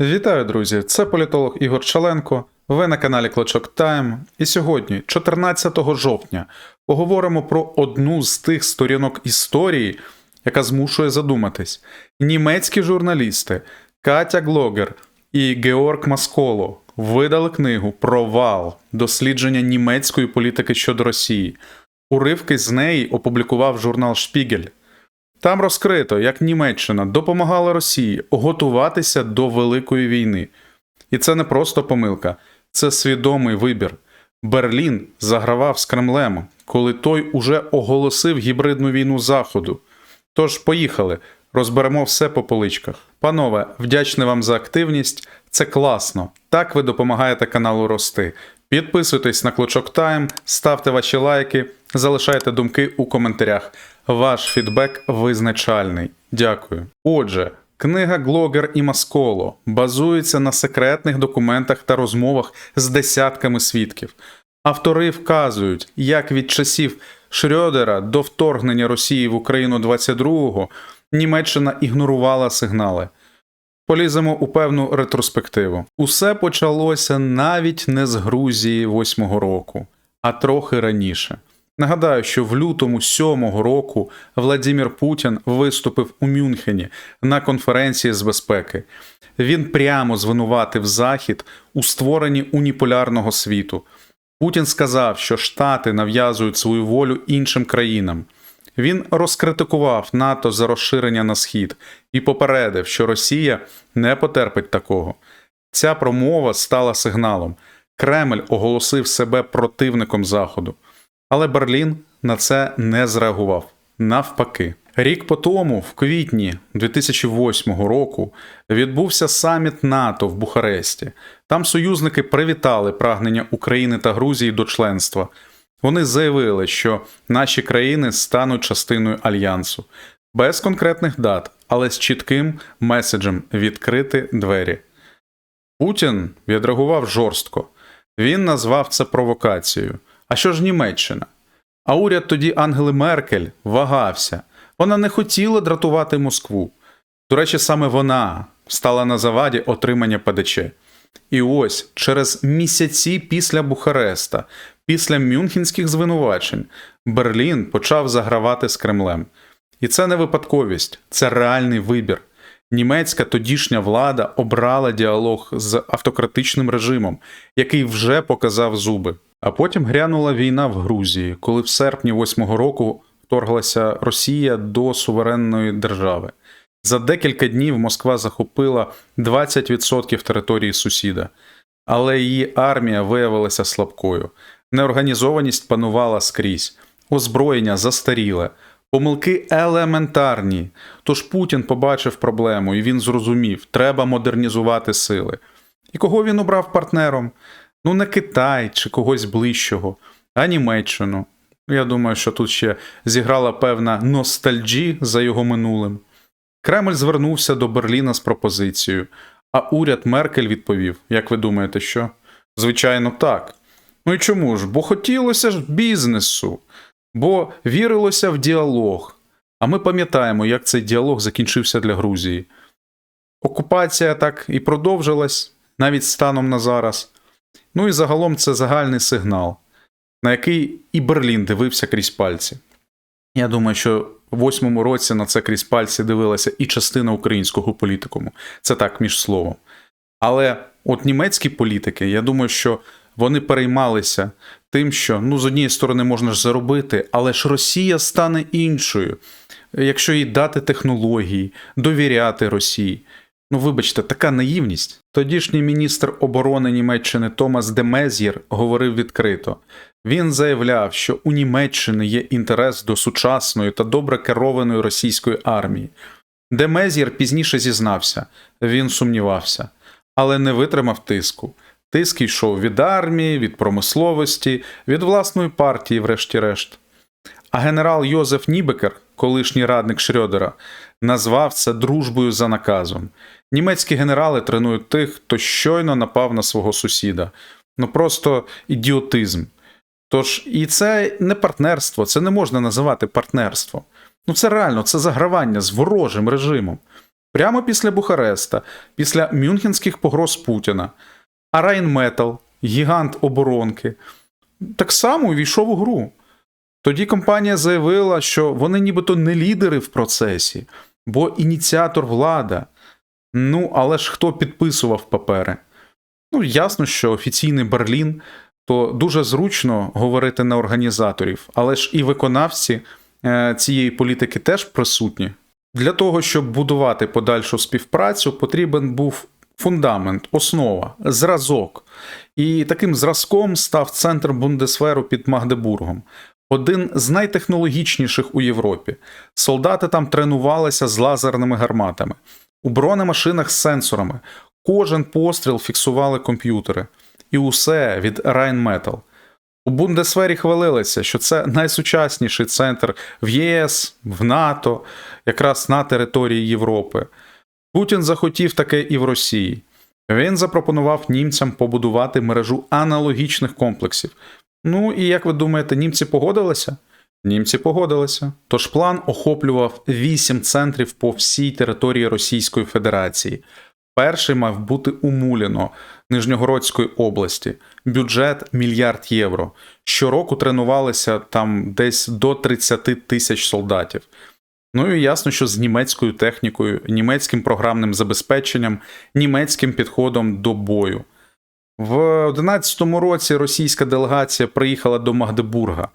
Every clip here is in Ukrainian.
Вітаю, друзі! Це політолог Ігор Чаленко. Ви на каналі Клочок Тайм. І сьогодні, 14 жовтня, поговоримо про одну з тих сторінок історії, яка змушує задуматись. Німецькі журналісти Катя Глогер і Георг Масколо видали книгу Провал дослідження німецької політики щодо Росії. Уривки з неї опублікував журнал Шпігель. Там розкрито, як Німеччина допомагала Росії готуватися до Великої війни. І це не просто помилка, це свідомий вибір. Берлін загравав з Кремлем, коли той уже оголосив гібридну війну Заходу. Тож, поїхали, розберемо все по поличках. Панове, вдячний вам за активність. Це класно. Так ви допомагаєте каналу рости. Підписуйтесь на Клочок Тайм, ставте ваші лайки, залишайте думки у коментарях. Ваш фідбек визначальний. Дякую. Отже, книга Глогер і Масколо базується на секретних документах та розмовах з десятками свідків. Автори вказують, як від часів Шрёдера до вторгнення Росії в Україну 22-го Німеччина ігнорувала сигнали. Поліземо у певну ретроспективу. Усе почалося навіть не з Грузії 8-го року, а трохи раніше. Нагадаю, що в лютому 7-го року Владимир Путін виступив у Мюнхені на конференції з безпеки. Він прямо звинуватив Захід у створенні уніполярного світу. Путін сказав, що Штати нав'язують свою волю іншим країнам. Він розкритикував НАТО за розширення на схід і попередив, що Росія не потерпить такого. Ця промова стала сигналом. Кремль оголосив себе противником Заходу. Але Берлін на це не зреагував. Навпаки, рік по тому, в квітні 2008 року, відбувся саміт НАТО в Бухаресті. Там союзники привітали прагнення України та Грузії до членства. Вони заявили, що наші країни стануть частиною альянсу без конкретних дат, але з чітким меседжем відкрити двері. Путін відреагував жорстко. Він назвав це провокацією. А що ж Німеччина? А уряд тоді Ангели Меркель вагався. Вона не хотіла дратувати Москву. До речі, саме вона стала на заваді отримання ПДЧ. І ось через місяці після Бухареста, після мюнхенських звинувачень, Берлін почав загравати з Кремлем. І це не випадковість, це реальний вибір. Німецька тодішня влада обрала діалог з автократичним режимом, який вже показав зуби. А потім грянула війна в Грузії, коли в серпні 8-го року вторглася Росія до суверенної держави. За декілька днів Москва захопила 20% території сусіда, але її армія виявилася слабкою. Неорганізованість панувала скрізь, озброєння застаріле, помилки елементарні. Тож Путін побачив проблему і він зрозумів, треба модернізувати сили. І кого він обрав партнером? Ну, не Китай чи когось ближчого, а Німеччину. Я думаю, що тут ще зіграла певна ностальджі за його минулим. Кремль звернувся до Берліна з пропозицією, а уряд Меркель відповів: як ви думаєте, що? Звичайно, так. Ну і чому ж? Бо хотілося ж бізнесу, бо вірилося в діалог. А ми пам'ятаємо, як цей діалог закінчився для Грузії. Окупація так і продовжилась навіть станом на зараз. Ну і загалом це загальний сигнал, на який і Берлін дивився крізь пальці. Я думаю, що в восьмому році на це крізь пальці дивилася і частина українського політикуму. Це так між словом. Але от німецькі політики, я думаю, що вони переймалися тим, що ну з однієї сторони можна ж заробити, але ж Росія стане іншою, якщо їй дати технології, довіряти Росії. Ну, вибачте, така наївність. Тодішній міністр оборони Німеччини Томас Демезєр говорив відкрито. Він заявляв, що у Німеччини є інтерес до сучасної та добре керованої російської армії. Демезєр пізніше зізнався, він сумнівався, але не витримав тиску. Тиск йшов від армії, від промисловості, від власної партії, врешті-решт. А генерал Йозеф Нібекер, колишній радник Шрьодера, назвав це дружбою за наказом. Німецькі генерали тренують тих, хто щойно напав на свого сусіда. Ну просто ідіотизм. Тож і це не партнерство, це не можна називати партнерством. Ну це реально, це загравання з ворожим режимом. Прямо після Бухареста, після мюнхенських погроз Путіна. А Райнметал, гігант оборонки, так само увійшов у гру. Тоді компанія заявила, що вони нібито не лідери в процесі, бо ініціатор влада. Ну, але ж хто підписував папери? Ну, ясно, що офіційний Берлін то дуже зручно говорити на організаторів, але ж і виконавці е, цієї політики теж присутні. Для того, щоб будувати подальшу співпрацю, потрібен був фундамент, основа, зразок. І таким зразком став центр Бундесверу під Магдебургом. Один з найтехнологічніших у Європі. Солдати там тренувалися з лазерними гарматами, у бронемашинах з сенсорами. Кожен постріл фіксували комп'ютери. І усе від Rheinmetall. У Бундесвері хвалилися, що це найсучасніший центр в ЄС, в НАТО, якраз на території Європи. Путін захотів таке і в Росії. Він запропонував німцям побудувати мережу аналогічних комплексів. Ну і як ви думаєте, німці погодилися? Німці погодилися. Тож план охоплював вісім центрів по всій території Російської Федерації. Перший мав бути у Муліно, Нижньогородської області, бюджет мільярд євро. Щороку тренувалися там десь до 30 тисяч солдатів. Ну і ясно, що з німецькою технікою, німецьким програмним забезпеченням, німецьким підходом до бою. В 11-му році російська делегація приїхала до Магдебурга.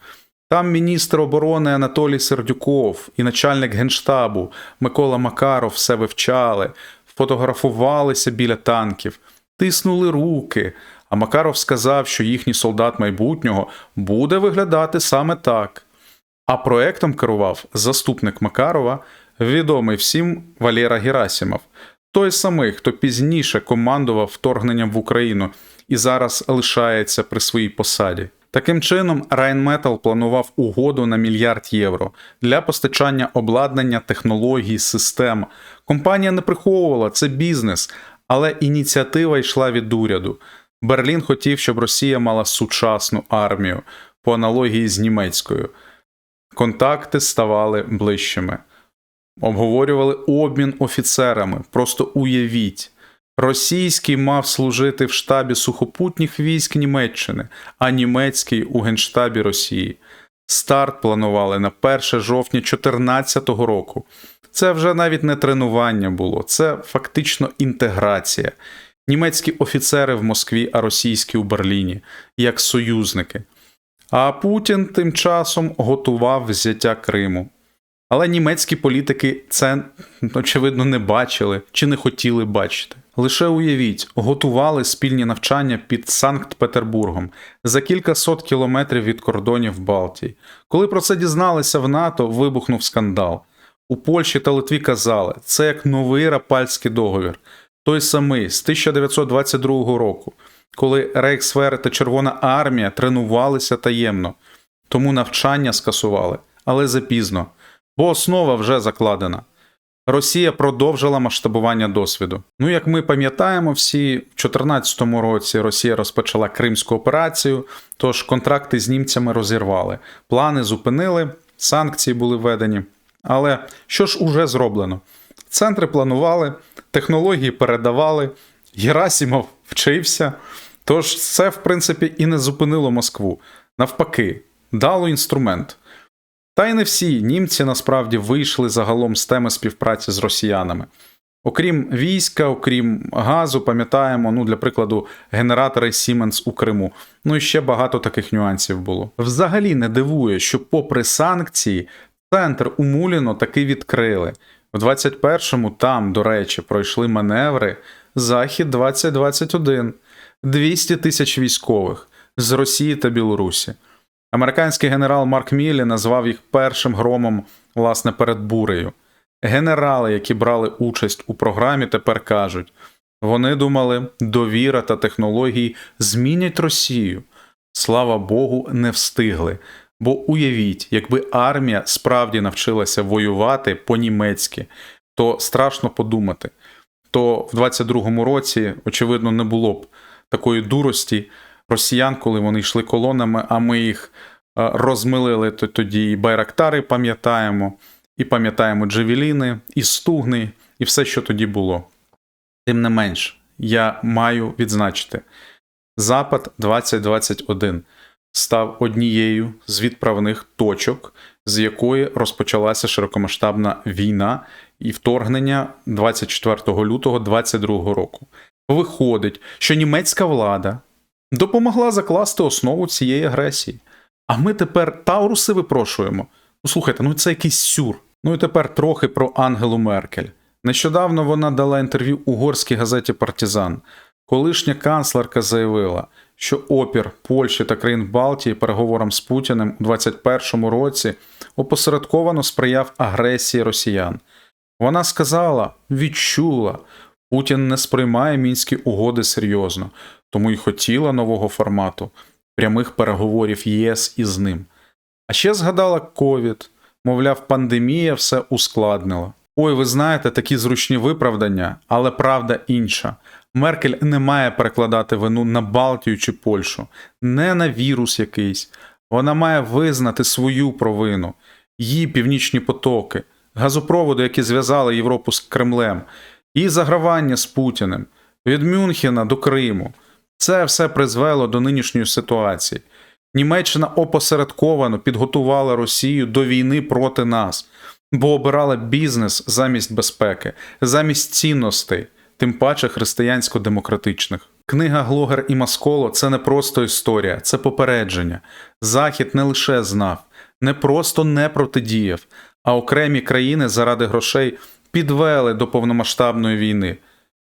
Там міністр оборони Анатолій Сердюков і начальник генштабу Микола Макаров все вивчали, фотографувалися біля танків, тиснули руки. А Макаров сказав, що їхній солдат майбутнього буде виглядати саме так. А проектом керував заступник Макарова, відомий всім Валера Герасимов, той самий, хто пізніше командував вторгненням в Україну і зараз лишається при своїй посаді. Таким чином, Rheinmetall планував угоду на мільярд євро для постачання обладнання, технологій, систем. Компанія не приховувала це бізнес, але ініціатива йшла від уряду. Берлін хотів, щоб Росія мала сучасну армію по аналогії з німецькою. Контакти ставали ближчими. Обговорювали обмін офіцерами. Просто уявіть. Російський мав служити в штабі сухопутніх військ Німеччини, а німецький у Генштабі Росії. Старт планували на 1 жовтня 2014 року. Це вже навіть не тренування було, це фактично інтеграція. Німецькі офіцери в Москві, а російські у Берліні, як союзники. А Путін тим часом готував взяття Криму. Але німецькі політики це, очевидно, не бачили чи не хотіли бачити. Лише уявіть, готували спільні навчання під Санкт-Петербургом за кілька сот кілометрів від кордонів Балтії. Коли про це дізналися в НАТО, вибухнув скандал. У Польщі та Литві казали, це як новий рапальський договір, той самий з 1922 року, коли Рейхсфер та Червона армія тренувалися таємно, тому навчання скасували, але запізно, бо основа вже закладена. Росія продовжила масштабування досвіду. Ну, як ми пам'ятаємо, всі в 2014 році Росія розпочала Кримську операцію, тож контракти з німцями розірвали, плани зупинили, санкції були введені. Але що ж уже зроблено? Центри планували, технології передавали, Герасімов вчився. Тож це, в принципі, і не зупинило Москву. Навпаки, дало інструмент. Та й не всі німці насправді вийшли загалом з теми співпраці з росіянами. Окрім війська, окрім газу, пам'ятаємо, ну, для прикладу, генератори Siemens у Криму. Ну і ще багато таких нюансів було. Взагалі не дивує, що, попри санкції, центр у Муліно таки відкрили. В 21-му там, до речі, пройшли маневри Захід 2021, 200 тисяч військових з Росії та Білорусі. Американський генерал Марк Міллі назвав їх першим громом, власне, перед бурею. Генерали, які брали участь у програмі, тепер кажуть: вони думали, довіра та технології змінять Росію. Слава Богу, не встигли. Бо уявіть, якби армія справді навчилася воювати по-німецьки, то страшно подумати. То в 22-му році, очевидно, не було б такої дурості росіян, коли вони йшли колонами, а ми їх е, розмилили тоді і байрактари, пам'ятаємо, і пам'ятаємо Джевеліни, і Стугни, і все, що тоді було. Тим не менш, я маю відзначити, Запад 2021 став однією з відправних точок, з якої розпочалася широкомасштабна війна і вторгнення 24 лютого 2022 року. Виходить, що німецька влада допомогла закласти основу цієї агресії. А ми тепер Тауруси випрошуємо. Ну слухайте, ну це якийсь сюр. Ну і тепер трохи про Ангелу Меркель. Нещодавно вона дала інтерв'ю угорській газеті Партизан. Колишня канцлерка заявила, що опір Польщі та країн Балтії переговорам з Путіним у 2021 році опосередковано сприяв агресії росіян. Вона сказала, відчула, Путін не сприймає мінські угоди серйозно, тому й хотіла нового формату прямих переговорів ЄС із ним. А ще згадала ковід, мовляв, пандемія все ускладнила. Ой, ви знаєте, такі зручні виправдання, але правда інша. Меркель не має перекладати вину на Балтію чи Польщу, не на вірус якийсь. Вона має визнати свою провину, її північні потоки, газопроводи, які зв'язали Європу з Кремлем, її загравання з Путіним, від Мюнхена до Криму. Це все призвело до нинішньої ситуації. Німеччина опосередковано підготувала Росію до війни проти нас, бо обирала бізнес замість безпеки, замість цінностей, тим паче християнсько-демократичних. Книга Глогер і Масколо це не просто історія, це попередження. Захід не лише знав, не просто не протидіяв, а окремі країни заради грошей підвели до повномасштабної війни.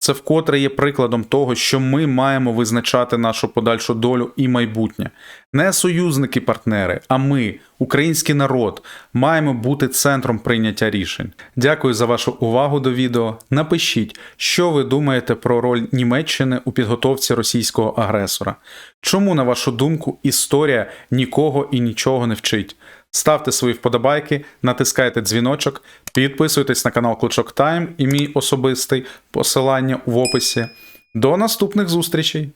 Це вкотре є прикладом того, що ми маємо визначати нашу подальшу долю і майбутнє. Не союзники-партнери, а ми, український народ, маємо бути центром прийняття рішень. Дякую за вашу увагу до відео. Напишіть, що ви думаєте про роль Німеччини у підготовці російського агресора. Чому, на вашу думку, історія нікого і нічого не вчить? Ставте свої вподобайки, натискайте дзвіночок, підписуйтесь на канал Кличок Тайм і мій особистий посилання в описі. До наступних зустрічей!